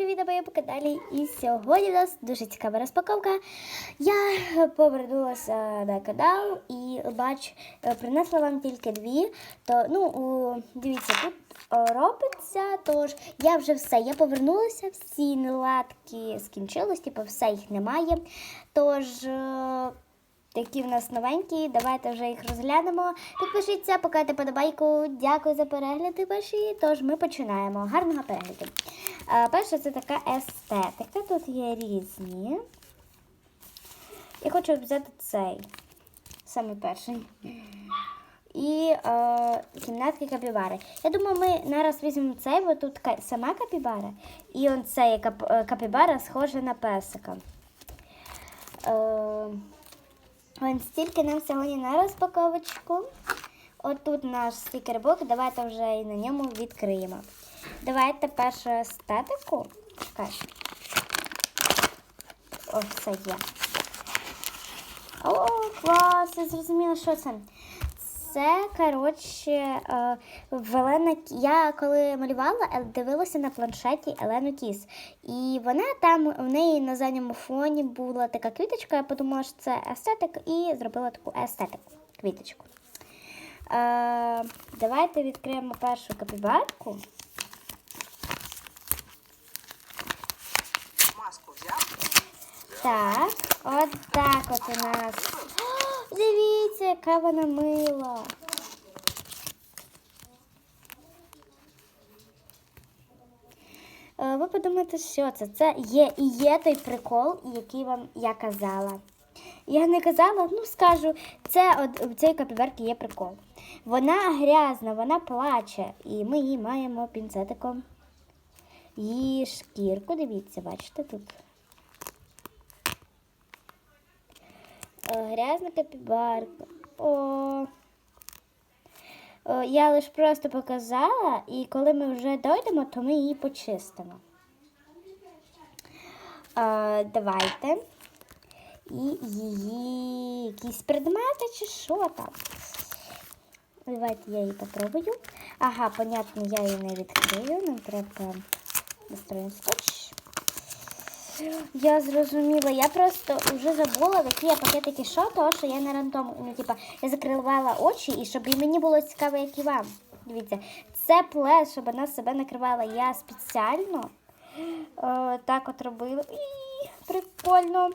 привіт, на моєму каналі. І сьогодні у нас дуже цікава розпаковка. Я повернулася на канал і бач, принесла вам тільки дві. То, ну, дивіться, тут робиться, тож я вже все. Я повернулася, всі неладки скінчились, типу все їх немає. Тож. Е, Такі в нас новенькі, давайте вже їх розглянемо. Підпишіться, покайте подобайку. Дякую за перегляди ваші. Тож ми починаємо. Гарного перегляду. А, перше, це така естетика. Тут є різні. Я хочу взяти цей. Саме перший. І е, кімнатки капібари. Я думаю, ми зараз візьмемо цей, бо тут сама капібара. І он цей кап, е, капібара схожа на песика. Е, Ось стільки нам сьогодні на розпаковочку. Отут наш стікербук, давайте вже і на ньому відкриємо. Давайте першу естетику. Чекай. Ось це є. О, клас! Я зрозуміла, що це. Це, коротше, е, в Елена... я коли малювала, е, дивилася на планшеті Елену Кіс. І вона там, в неї на задньому фоні була така квіточка, я подумала, що це естетик, і зробила таку естетику, квіточку. Е, давайте відкриємо першу капібарку. Маску взяв? Так, от так от у нас. Яка вона мила. Е, Ви подумаєте, що це? Це є і є той прикол, який вам я казала. Я не казала, ну скажу, це у цієї капіберки є прикол. Вона грязна, вона плаче, і ми її маємо пінцетиком. Її шкірку, дивіться, бачите тут. Е, Грязна капібарка. О. О, я лише просто показала, і коли ми вже дойдемо, то ми її почистимо. Е, давайте. І її якісь предмети чи що там. Давайте я її попробую. Ага, понятно, я її не відкрию. Нам треба настроїти скотч. Я зрозуміла. Я просто вже забула, в які я пакетики що, тому що я на рандом, ну, типа, я закривала очі, і щоб і мені було цікаво, як і вам. Дивіться, це плед, щоб вона себе накривала. Я спеціально е, так от робила. І прикольно.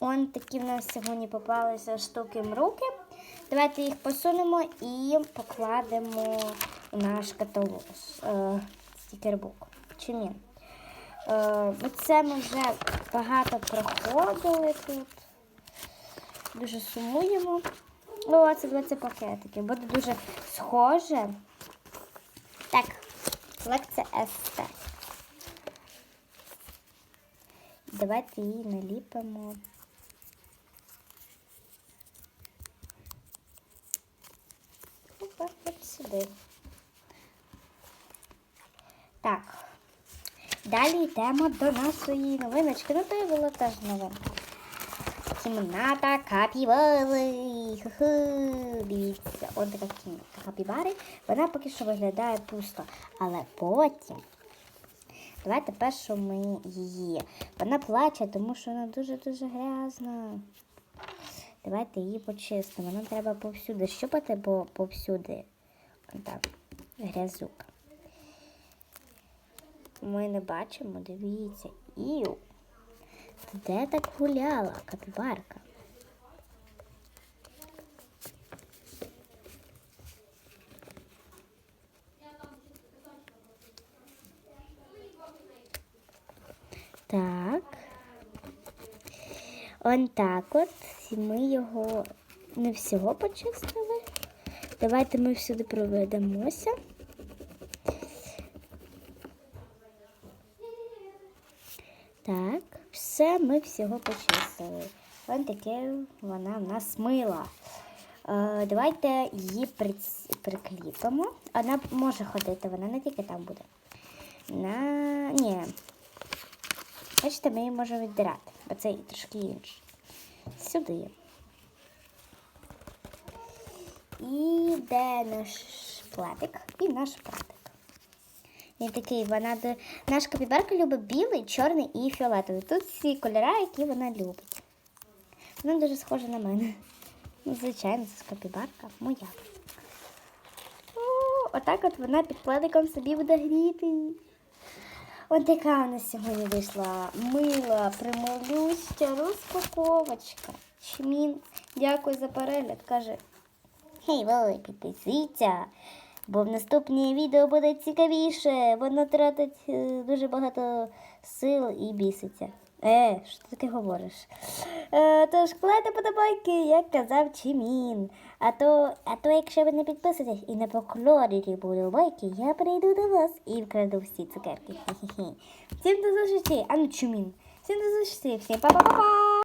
Он такі в нас сьогодні попалися штуки в руки. Давайте їх посунемо і покладемо у наш каталог. Е, стікербук. Чи ні? Е, Це ми вже багато проходили тут. Дуже сумуємо. О, це два це пакетики. Буде дуже схоже. Так, лекція СТ. Давайте її наліпимо. Опа, от сюди. Так. Далі йдемо до нашої новиночки. Ну, то і було теж новинка. Кімната капібари. Дивіться, ось така кімната капібари. Вона поки що виглядає пусто. Але потім. Давайте першу ми її. Вона плаче, тому що вона дуже-дуже грязна. Давайте її почистимо. Нам треба повсюди щупати, бо повсюди там грязюка. Ми не бачимо, дивіться. Іу. Де так гуляла, капібарка? Так. Он так от. Ми його не всього почистили. Давайте ми всюди проведемося. Так, все ми всього почистили. Ось таке вона в нас мила. Е, давайте її прикліпимо. Вона може ходити, вона не тільки там буде. На... Ні. Бачите, ми її можемо віддирати, бо це трошки інше. Сюди. І де наш платик? І наш платик. Він такий, вона наш капібарка любить білий, чорний і фіолетовий. Тут всі кольори, які вона любить. Вона дуже схожа на мене. Ну, звичайно, це капібарка моя. О, отак от вона під пледиком собі буде гріти. Ось така у нас сьогодні вийшла мила, примилюща розпаковочка. Чмін, дякую за перегляд. Каже, Гей, Вовик, підписуйся, бо в наступні відео буде цікавіше. Воно тратить е, дуже багато сил і біситься. Е, що ти говориш? Е, тож кладайте подобайки, як казав Чимін. А то, а то, якщо ви не підписуєтесь і не покладете подобайки, я прийду до вас і вкраду всі цукерки. Хі-хі-хі. Всім до зустрічі, а ну Чимін. Всім до зустрічі, всім па-па-па-па!